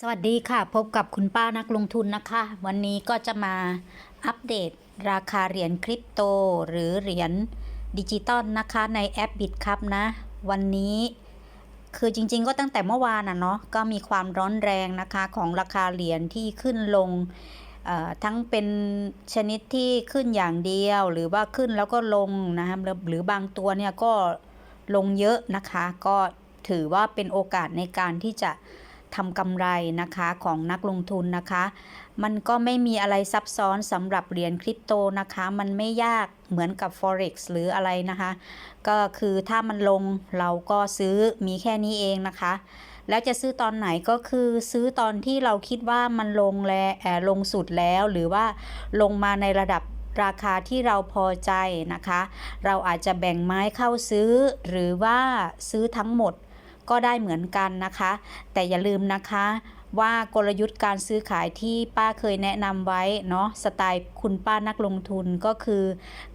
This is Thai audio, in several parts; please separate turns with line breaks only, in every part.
สวัสดีค่ะ พบกับคุณป้านักลงทุนนะคะ วันนี้ก็จะมาอัปเดตราคาเหรียญคริปโต หรือเหรียญดิจิตอลนะคะในแอปบิตครับนะ วันนี้คือจริงๆ ก็ตั้งแต่เมื่อวานอะเนาะก็มีความร้อนแรงนะคะของราคาเหรียญที่ขึ้นลงเอ่อทั้งเป็นชนิดที่ขึ้นอย่างเดียว หรือว่าขึ้นแล้วก็ลงนะคะหรือหรือบางตัวเนี่ยก็ลงเยอะนะคะ ก็ถือว่าเป็นโอกาสในการที่จะ ทำกำไรนะคะของนักลงทุนนะคะ มันก็ไม่มีอะไรซับซ้อนสำหรับเหรียญคริปโตนะคะ มันไม่ยากเหมือนกับ forex หรืออะไรนะคะ ก็คือถ้ามันลงเราก็ซื้อมีแค่นี้เองนะคะ แล้วจะซื้อตอนไหนก็คือซื้อตอนที่เราคิดว่ามันลงแล้วแอลงสุดแล้วหรือว่าลงมาในระดับราคาที่เราพอใจนะคะ เราอาจจะแบ่งไม้เข้าซื้อ หรือว่าซื้อทั้งหมด ก็ได้เหมือนกันนะคะ แต่อย่าลืมนะคะว่ากลยุทธ์การซื้อขายที่ป้าเคยแนะนำไว้เนาะสไตล์คุณป้านักลงทุนก็คือ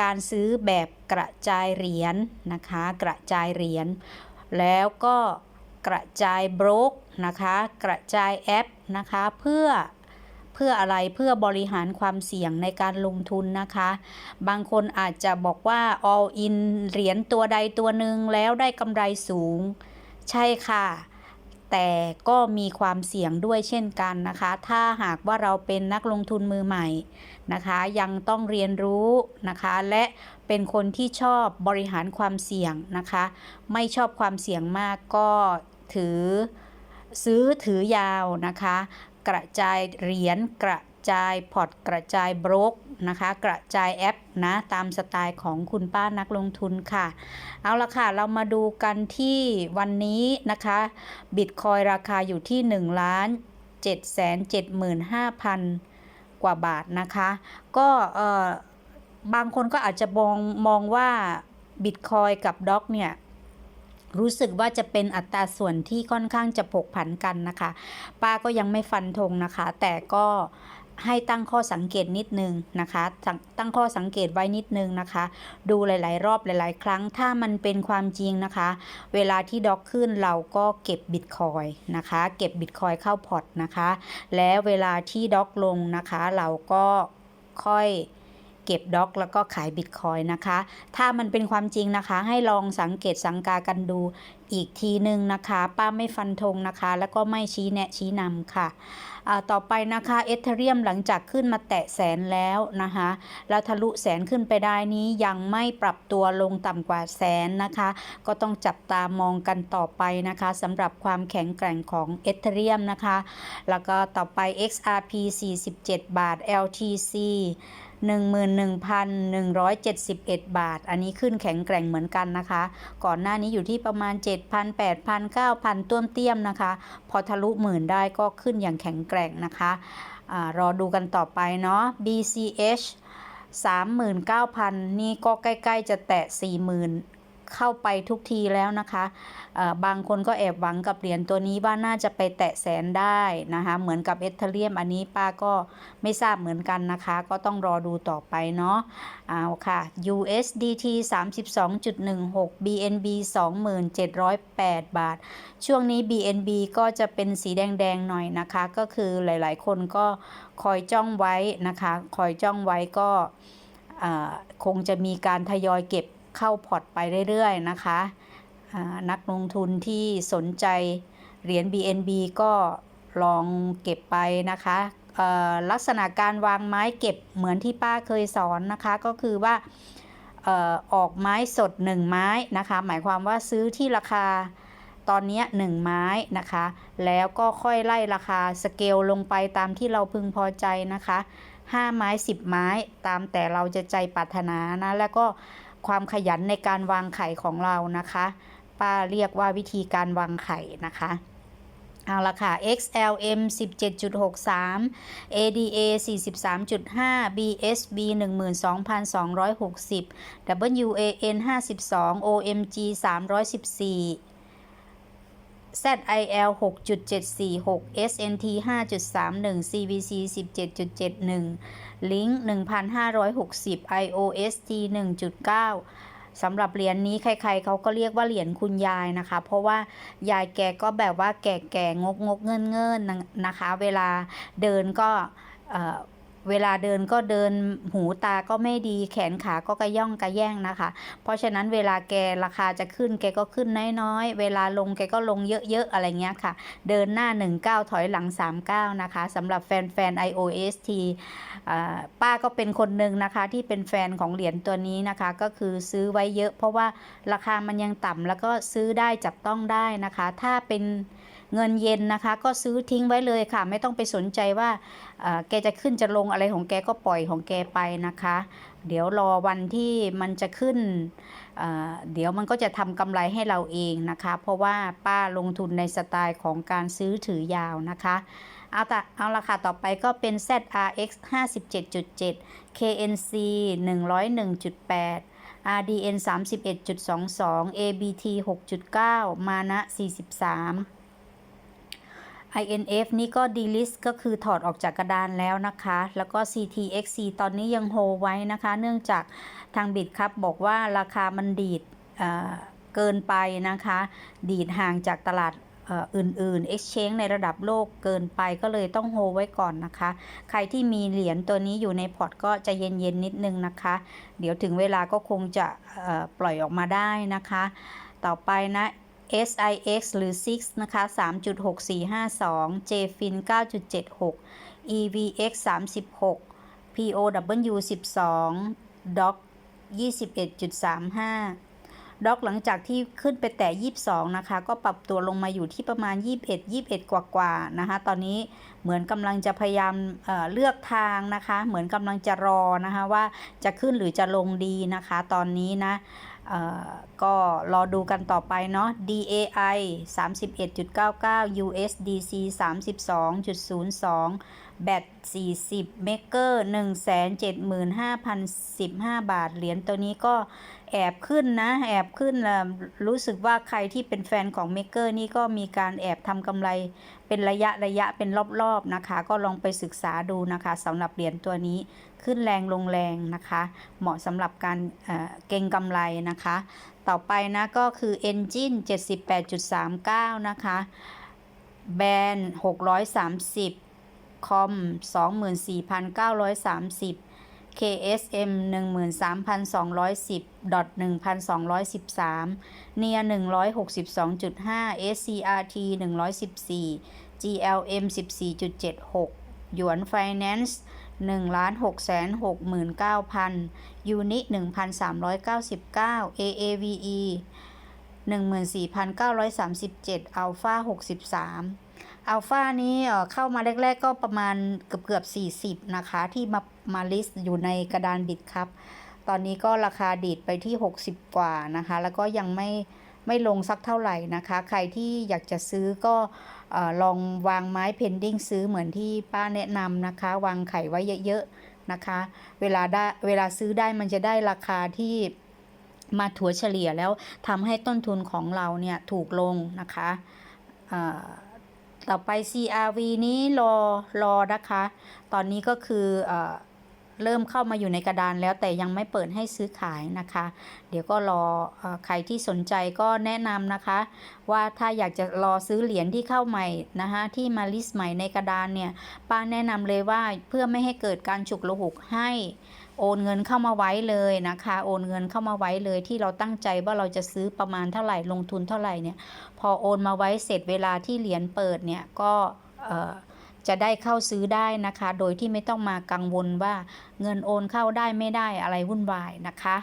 การซื้อแบบกระจายเหรียญนะคะ กระจายเหรียญแล้วก็กระจายบล็อกนะคะ กระจายแอปนะคะ เพื่อเพื่ออะไรเพื่อบริหารความเสี่ยงในการลงทุนนะคะ บางคนอาจจะบอกว่า all in เหรียญตัวใดตัวหนึ่งแล้วได้กำไรสูง ใช่ค่ะ แต่ก็มีความเสี่ยงด้วยเช่นกันนะคะ ถ้าหากว่าเราเป็นนักลงทุนมือใหม่นะคะ ยังต้องเรียนรู้นะคะ และเป็นคนที่ชอบบริหารความเสี่ยงนะคะ ไม่ชอบความเสี่ยงมากก็ถือซื้อถือยาวนะคะ กระจายเหรียญกระจายพอร์ตกระจายบล็อก นะคะ กระจายแอปนะตามสไตล์ของคุณป้านักลงทุนค่ะ เอาละค่ะ เรามาดูกันที่วันนี้นะคะบิตคอยราคาอยู่ที่ 1 ล้าน 7 7 5 0 0 0 กว่าบาทนะคะ ก็เออบางคนก็อาจจะมองมองว่าบิตคอยกับด็อกเนี่ยรู้สึกว่าจะเป็นอัตราส่วนที่ค่อนข้างจะผกผันกันนะคะ ป้าก็ยังไม่ฟันธงนะคะ แต่ก็ ให้ตั้งข้อสังเกตนิดนึงนะคะตั้งตั้งข้อสังเกตไว้นิดนึงนะคะ ดูหลาย ๆ รอบหลาย ๆ ครั้ง ถ้ามันเป็นความจริงนะคะ เวลาที่ด็อกขึ้นเราก็เก็บบิตคอยนะคะ เก็บบิตคอยเข้าพอร์ตนะคะ แล้วเวลาที่ด็อกลงนะคะ เราก็ค่อย เก็บด็อกแล้วก็ขายบิตคอยนะคะ ถ้ามันเป็นความจริงนะคะ ให้ลองสังเกตสังกากันดูอีกทีหนึ่งนะคะ ป้าไม่ฟันธงนะคะ แล้วก็ไม่ชี้แนะชี้นำค่ะ ต่อไปนะคะเอเธเรียมหลังจากขึ้นมาแตะแสนแล้วนะคะ แล้วทะลุแสนขึ้นไปได้นี้ยังไม่ปรับตัวลงต่ำกว่าแสนนะคะ ก็ต้องจับตามองกันต่อไปนะคะสำหรับความแข็งแกร่งของเอเธเรียมนะคะ แล้วก็ต่อไป XRP 47 บาท LTC 11,171 บาท อันนี้ขึ้นแข็งแกร่งเหมือนกันนะคะ ก่อนหน้านี้อยู่ที่ประมาณ 7,000 8,000 9,000 ต้วมเตี้ยมนะคะ พอทะลุหมื่นได้ก็ขึ้นอย่างแข็งแกร่งนะคะอรอดูกันต่อไปเนาะ BCH 39,000 นี่ก็ใกล้ ๆ จะแตะ 40,000 เข้าไปทุกทีแล้วนะคะบางคนก็แอบหวังกับเหรียญตัวนี้ว่าน่าจะไปแตะแสนได้นะคะเหมือนกับเอเธเรียมอันนี้ป้าก็ไม่ทราบเหมือนกันนะคะ ก็ต้องรอดูต่อไปเนาะเอาค่ะ USDT 32.16 BNB 2708 บาท ช่วงนี้ BNB ก็จะเป็นสีแดงๆหน่อยนะคะ ก็คือหลายๆคนก็คอยจ้องไว้นะคะ คอยจ้องไว้ก็คงจะมีการทยอยเก็บ เข้าพอร์ตไปเรื่อยๆนะคะ นักลงทุนที่สนใจเหรียญ BNB ก็ลองเก็บไปนะคะลักษณะการวางไม้เก็บเหมือนที่ป้าเคยสอนนะคะ ก็คือว่าออออกไม้สด 1 ไม้นะคะ หมายความว่าซื้อที่ราคาตอนนี้1ไม้นะคะ แล้วก็ค่อยไล่ราคาสเกลลงไปตามที่เราพึงพอใจนะคะ 5 ไม้ 10 ไม้ตามแต่เราจะใจปรารถนานะ แล้วก็ ความขยันในการวางไข่ของเรานะคะ ป้าเรียกว่าวิธีการวางไข่นะคะเอาละค่ะ XLM 17.63 ADA 43.5 BSB 12,260 WAN 52 OMG 314 ZIL 6.746 SNT 5.31 CVC 17.71 Link 1,560 IOST 1.9 สำหรับเหรียญนี้ใครๆเขาก็เรียกว่าเหรียญคุณยายนะคะ เพราะว่ายายแกก็แบบว่าแก่ๆงกงกๆเงินเงินๆนะคะ เวลาเดินก็ เวลาเดินก็เดินหูตาก็ไม่ดีแขนขาก็กระย่องกระแย่งนะคะ เพราะฉะนั้นเวลาแกราคาจะขึ้นแกก็ขึ้นน้อยๆ เวลาลงแกก็ลงเยอะๆ อะไรเงี้ยค่ะ เดินหน้า 19 ถอยหลัง 39 นะคะสำหรับแฟนๆ IOST ป้าก็เป็นคนหนึ่งนะคะที่เป็นแฟนของเหรียญตัวนี้นะคะ ก็คือซื้อไว้เยอะ เพราะว่าราคามันยังต่ำแล้วก็ซื้อได้จับต้องได้นะคะ ถ้าเป็น เงินเย็นนะคะ ก็ซื้อทิ้งไว้เลยค่ะ ไม่ต้องไปสนใจว่าแกจะขึ้นจะลงอะไรของแกก็ปล่อยของแกไปนะคะ เดี๋ยวรอวันที่มันจะขึ้นเดี๋ยวมันก็จะทำกำไรให้เราเองนะคะ เพราะว่าป้าลงทุนในสไตล์ของการซื้อถือยาวนะคะเอาแต่เอาละค่ะต่อไปก็เป็น ZRX 57.7 KNC 101.8 RDN 31.22 ABT 6.9 มานะ 43 INF นี่ก็ดีลิสก็คือถอดออกจากกระดานแล้วนะคะ แล้วก็ CTXC ตอนนี้ยังโฮไว้นะคะ เนื่องจากทางบิดครับบอกว่าราคามันดีดเอ่อเกินไปนะคะ ดีดห่างจากตลาดอื่นๆ Exchange ในระดับโลกเกินไปก็เลยต้องโฮไว้ก่อนนะคะ ใครที่มีเหรียญตัวนี้อยู่ในพอร์ตก็จะเย็นๆนิดนึงนะคะ เดี๋ยวถึงเวลาก็คงจะเอ่อปล่อยออกมาได้นะคะ ต่อไปนะ SIX หรือ6นะคะ 3.6452 JFIN 9.76 EVX 36 POW 12 DOC 21.35ด็อกหลังจากที่ขึ้นไปแต่ 22 นะคะ ก็ปรับตัวลงมาอยู่ที่ประมาณ 21 21 กว่ากว่าๆนะคะ ตอนนี้เหมือนกำลังจะพยายามเเลือกทางนะคะ เหมือนกำลังจะรอนะคะว่าจะขึ้นหรือจะลงดีนะคะ ตอนนี้นะ ก็รอดูกันต่อไปเนาะ DAI 31.99 USDC 32.02 แบต40 เมกเกอร์175,015 บาท เหรียญตัวนี้ก็ แอบขึ้นนะแอบขึ้นละรู้สึกว่าใครที่เป็นแฟนของเมกเกอร์นี่ก็มีการแอบทำกำไรเป็นระยะระยะเป็นรอบๆนะคะ ก็ลองไปศึกษาดูนะคะสำหรับเหรียญตัวนี้ขึ้นแรงลงแรงนะคะ เหมาะสำหรับการเอ่อเก็งกำไรนะคะ ต่อไปนะก็คือ Engine 78.39 นะคะแบรนด์630 คอม 24,930 KSM 13,210ดอท1,213เนีย162.5 SCRT 114 GLM 14.76 หยวน Finance 1,669,000ยูนิ1,399 AAVE 14,937อัลฟา63 อัลฟานี้เอ่เข้ามาแรก ๆ ก็ประมาณเกือบเกือบ 40 นะคะ ที่มามาลิสต์อยู่ในกระดานบิดครับ ตอนนี้ก็ราคาดีดไปที่ 60 กว่านะคะ แล้วก็ยังไม่ไม่ลงสักเท่าไหร่นะคะ ใครที่อยากจะซื้อก็อลองวางไม้เพนดิ้งซื้อเหมือนที่ป้าแนะนำนะคะ วางไข่ไว้เยอะๆนะคะ เวลาได้เวลาซื้อได้มันจะได้ราคาที่มาถัวเฉลี่ยแล้วทำให้ต้นทุนของเราเนี่ยถูกลงนะคะอ่อ ต่อไป CRV นี้รอรอนะคะ ตอนนี้ก็คือเออเริ่มเข้ามาอยู่ในกระดานแล้วแต่ยังไม่เปิดให้ซื้อขายนะคะ เดี๋ยวก็รออใครที่สนใจก็แนะนำนะคะ ว่าถ้าอยากจะรอซื้อเหรียญที่เข้าใหม่นะคะที่มาลิสต์ใหม่ในกระดานเนี่ยป้าแนะนำเลยว่าเพื่อไม่ให้เกิดการฉุกละหุกให้ โอนเงินเข้ามาไว้เลยนะคะ โอนเงินเข้ามาไว้เลยที่เราตั้งใจว่าเราจะซื้อประมาณเท่าไหร่ลงทุนเท่าไหร่เนี่ย พอโอนมาไว้เสร็จเวลาที่เหรียญเปิดเนี่ยก็จะได้เข้าซื้อได้นะคะ โดยที่ไม่ต้องมากังวลว่าเงินโอนเข้าได้ไม่ได้อะไรวุ่นวายนะคะ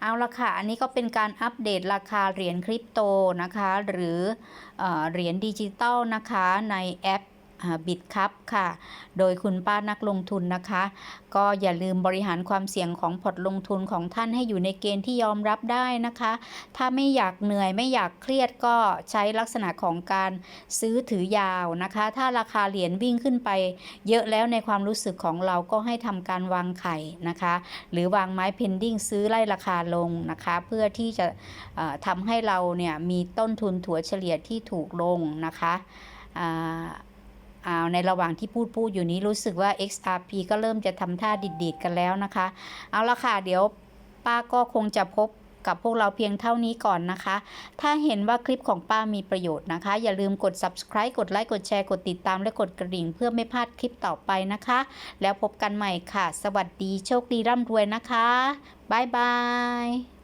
เอาละค่ะ อันนี้ก็เป็นการอัปเดตราคาเหรียญคริปโตนะคะ หรือเอเหรียญดิจิตอลนะคะในแอป บิตคัพค่ะ โดยคุณป้านักลงทุนนะคะ ก็อย่าลืมบริหารความเสี่ยงของพอร์ตลงทุนของท่านให้อยู่ในเกณฑ์ที่ยอมรับได้นะคะ ถ้าไม่อยากเหนื่อยไม่อยากเครียดก็ใช้ลักษณะของการซื้อถือยาวนะคะ ถ้าราคาเหรียญวิ่งขึ้นไป เยอะแล้วในความรู้สึกของเราก็ให้ทำการวางไข่นะคะ หรือวางไม้เพนดิ้งซื้อไล่ราคาลงนะคะ เพื่อที่จะทำให้เราเนี่ยมีต้นทุนถัวเฉลี่ยที่ถูกลงนะคะ อาอ้าในระหว่างที่พูดพูดอยู่นี้รู้สึกว่า XRP ก็เริ่มจะทำท่าดิดๆกันแล้วนะคะ เอาละค่ะ เดี๋ยวป้าก็คงจะพบกับพวกเราเพียงเท่านี้ก่อนนะคะ ถ้าเห็นว่าคลิปของป้ามีประโยชน์นะคะ อย่าลืมกด subscribe กดไลค์ กดแชร์ กดติดตาม และกดกระดิ่ง เพื่อไม่พลาดคลิปต่อไปนะคะ แล้วพบกันใหม่ค่ะ สวัสดี โชคดีร่ำรวยนะคะ บ๊ายบาย